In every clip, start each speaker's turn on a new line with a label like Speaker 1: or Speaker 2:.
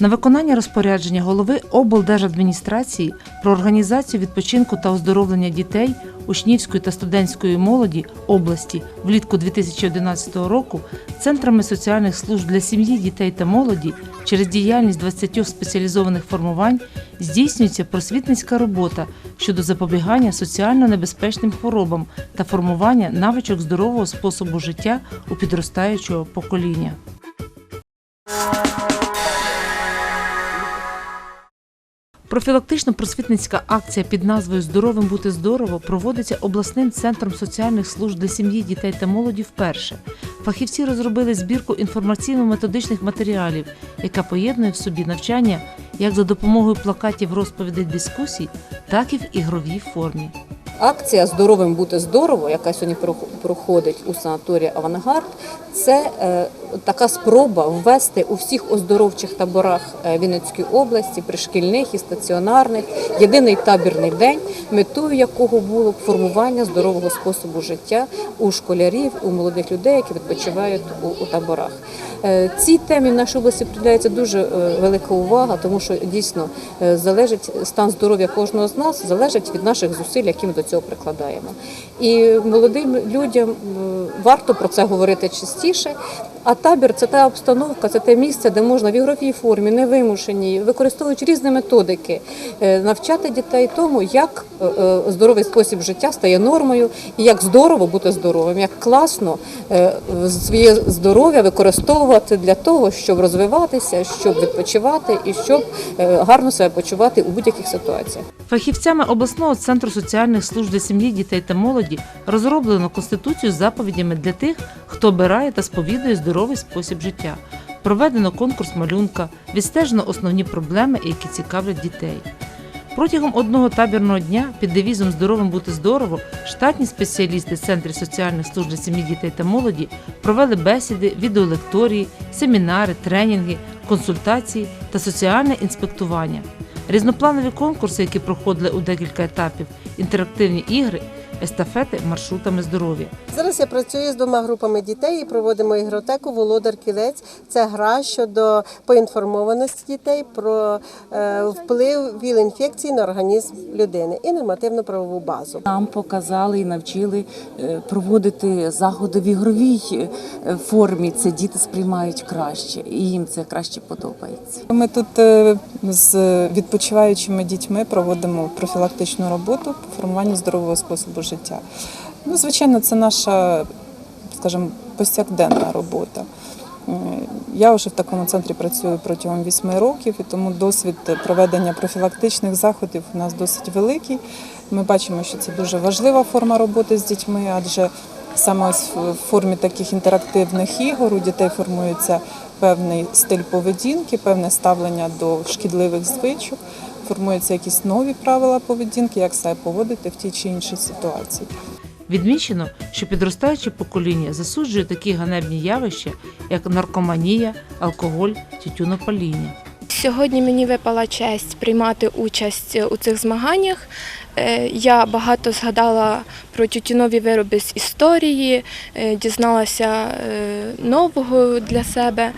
Speaker 1: На виконання розпорядження голови облдержадміністрації про організацію відпочинку та оздоровлення дітей, учнівської та студентської молоді області влітку 2011 року центрами соціальних служб для сім'ї, дітей та молоді через діяльність 20 спеціалізованих формувань здійснюється просвітницька робота щодо запобігання соціально небезпечним хворобам та формування навичок здорового способу життя у підростаючого покоління. Профілактично-просвітницька акція під назвою Здоровим бути здорово проводиться обласним центром соціальних служб для сім'ї, дітей та молоді вперше. Фахівці розробили збірку інформаційно-методичних матеріалів, яка поєднує в собі навчання як за допомогою плакатів розповідей дискусій, так і в ігровій формі.
Speaker 2: Акція Здоровим бути здорово, яка сьогодні прох- проходить у санаторії Авангард, це е, така спроба ввести у всіх оздоровчих таборах е, Вінницької області, пришкільних і стаціонарних, єдиний табірний день, метою якого було формування здорового способу життя у школярів, у молодих людей, які відпочивають у, таборах. Е, Цій темі в нашій області приділяється дуже велика увага, тому що дійсно залежить стан здоров'я кожного з нас, залежить від наших зусиль, які ми до цього прикладаємо. І молодим людям е, варто про це говорити частіше. А табір це та обстановка, це те місце, де можна в ігровій формі, невимушеній, використовуючи різні методики, е, навчати дітей тому, як е, е, здоровий спосіб життя стає нормою, і як здорово бути здоровим, як класно своє здоров'я використовувати для того, щоб розвиватися, щоб відпочивати і щоб гарно себе почувати у будь-яких ситуаціях.
Speaker 1: Фахівцями обласного центру соціальних служб для сім'ї, дітей та молоді розроблено конституцію з заповідями для тих, хто обирає та сповідує здоровий спосіб життя. Проведено конкурс малюнка, відстежено основні проблеми, які цікавлять дітей. Протягом одного табірного дня під девізом Здоровим бути здорово штатні спеціалісти Центру соціальних служб для сім'ї, дітей та молоді провели бесіди, відеолекторії, семінари, тренінги, консультації та соціальне інспектування. Різнопланові конкурси, які проходили у декілька етапів, інтерактивні ігри, естафети маршрутами здоров'я.
Speaker 3: Зараз я працюю з двома групами дітей і проводимо ігротеку Володар Кілець. Це гра щодо поінформованості дітей про е, вплив віл-інфекції на організм людини і нормативно-правову базу.
Speaker 4: Нам показали і навчили е, проводити заходи в ігровій е, формі. Це діти сприймають краще, і їм це краще подобається.
Speaker 5: Ми тут з відпочиваючими дітьми проводимо профілактичну роботу по формуванню здорового способу життя. Ну, звичайно, це наша, скажімо, повсякденна робота. Я вже в такому центрі працюю протягом вісьми років, і тому досвід проведення профілактичних заходів у нас досить великий. Ми бачимо, що це дуже важлива форма роботи з дітьми, адже саме в формі таких інтерактивних ігор у дітей формується певний стиль поведінки, певне ставлення до шкідливих звичок, формуються якісь нові правила поведінки, як себе поводити в тій чи іншій ситуації.
Speaker 1: Відмічено, що підростаюче покоління засуджує такі ганебні явища, як наркоманія, алкоголь, тютюнопаління.
Speaker 6: Сьогодні мені випала честь приймати участь у цих змаганнях. Е, Я багато згадала про тютюнові вироби з історії, е, дізналася е, нового для себе.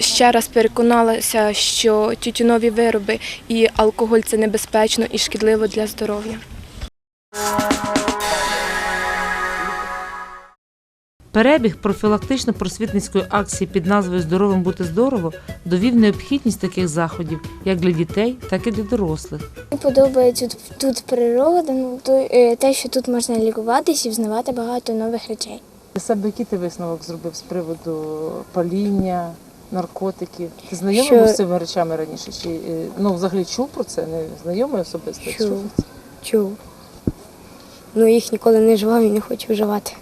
Speaker 6: Ще раз переконалася, що тютюнові вироби і алкоголь це небезпечно і шкідливо для здоров'я.
Speaker 1: Перебіг профілактично-просвітницької акції під назвою Здоровим бути здорово довів необхідність таких заходів як для дітей, так і для дорослих.
Speaker 7: Мені подобається тут, тут природа, ну, е, те, що тут можна лікуватися і взнавати багато нових речей.
Speaker 1: Для себе який ти висновок зробив з приводу паління, наркотиків? Ти знайомий
Speaker 7: Що-
Speaker 1: був з цими речами раніше? Чи е, ну взагалі чув про це? Не знайомий особисто?
Speaker 7: Чув. Чув. Ну, їх ніколи не вживав і не хочу вживати.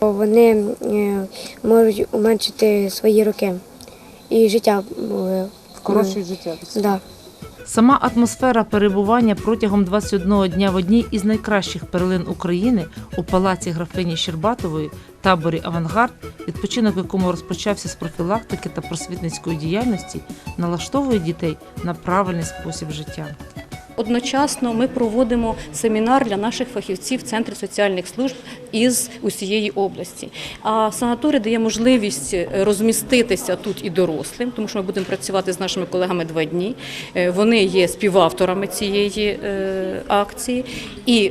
Speaker 7: Бо Вони е, можуть уменшити свої роки і життя. е,
Speaker 1: Вкорочують життя.
Speaker 7: Да.
Speaker 1: Сама атмосфера перебування протягом 21 дня в одній із найкращих перлин України у палаці графині Щербатової, таборі Авангард, відпочинок якому розпочався з профілактики та просвітницької діяльності, налаштовує дітей на правильний спосіб життя.
Speaker 2: Одночасно ми проводимо семінар для наших фахівців Центру соціальних служб із усієї області. А санаторій дає можливість е, розміститися тут і дорослим, тому що ми будемо працювати з нашими колегами два дні. Е, Вони є співавторами цієї е, акції і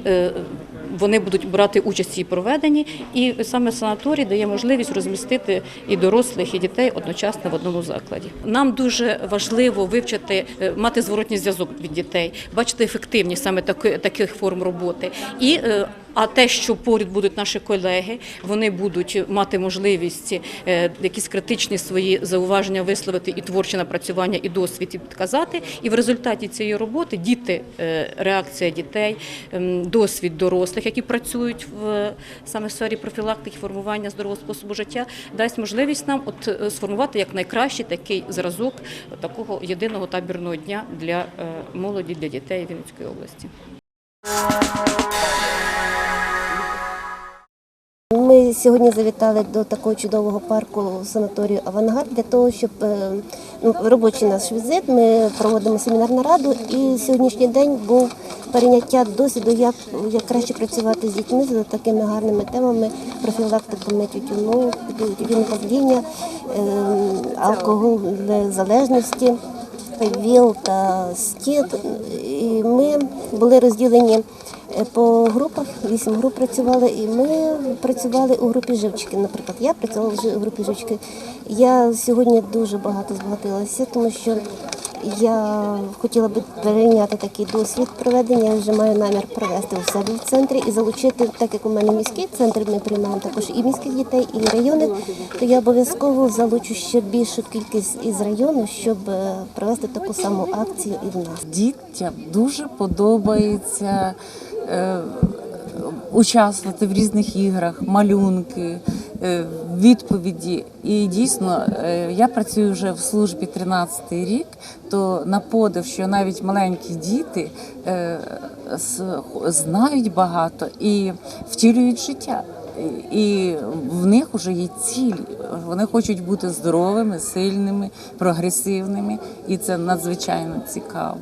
Speaker 2: вони будуть брати участь її проведенні, і саме санаторій дає можливість розмістити і дорослих, і дітей одночасно в одному закладі. Нам дуже важливо вивчити, е, мати зворотній зв'язок від дітей, бачити ефективність саме таких форм роботи. І е, а те, що поряд будуть наші колеги, вони будуть мати можливість е, якісь критичні свої зауваження висловити і творче напрацювання, і досвід і підказати. І в результаті цієї роботи діти, е, реакція дітей, ем, досвід дорослих, які працюють в саме в сфері профілактики, формування здорового способу життя, дасть можливість нам от е, сформувати як найкращий такий зразок такого єдиного табірного дня для молоді, для дітей Вінницької області.
Speaker 8: Сьогодні завітали до такого чудового парку санаторію Авангард для того, щоб е, ну, робочий наш візит. Ми проводимо семінарну раду, і сьогоднішній день був перейняття досвіду, як, як краще працювати з дітьми за такими гарними темами профілактиками тютюну, тютюнопаління, е, алкоголезалежності, ВІЛ та СТІД. І ми були розділені по групах, вісім груп працювали, і ми працювали у групі живчики. Наприклад, я працювала вже у групі живчики. Я сьогодні дуже багато збагатилася, тому що я хотіла би перейняти такий досвід проведення. Я вже маю намір провести у себе в центрі і залучити, так як у мене міський центр, ми приймаємо також і міських дітей, і райони, то я обов'язково залучу ще більшу кількість із району, щоб е, провести таку саму акцію і в нас.
Speaker 4: Дітям дуже подобається е, участвувати в різних іграх, малюнки, е, відповіді. І дійсно, е, я працюю вже в службі 13-й рік, то на подив, що навіть маленькі діти е, знають багато і втілюють життя. І в них вже є ціль. Вони хочуть бути здоровими, сильними, прогресивними, і це надзвичайно цікаво.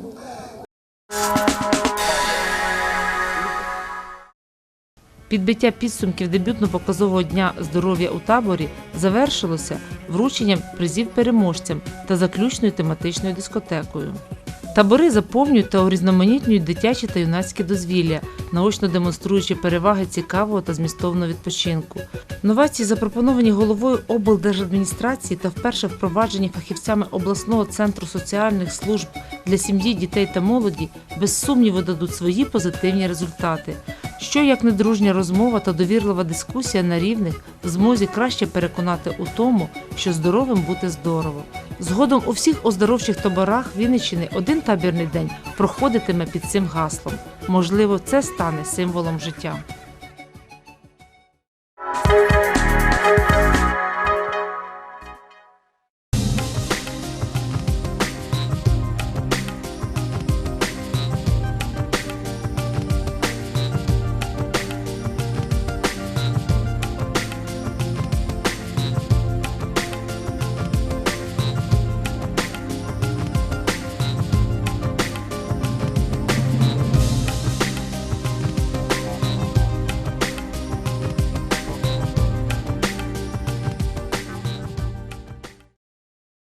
Speaker 1: Підбиття підсумків дебютно-показового дня здоров'я у таборі завершилося врученням призів переможцям та заключною тематичною дискотекою. Табори заповнюють та урізноманітнюють дитячі та юнацькі дозвілля, наочно демонструючи переваги цікавого та змістовного відпочинку. Новації, запропоновані головою облдержадміністрації та вперше впроваджені фахівцями обласного центру соціальних служб для сім'ї, дітей та молоді, без сумніву дадуть свої позитивні результати. Що як недружня розмова та довірлива дискусія на рівних в змозі краще переконати у тому, що здоровим бути здорово. Згодом у всіх оздоровчих таборах Вінниччини один табірний день проходитиме під цим гаслом. Можливо, це стане символом життя.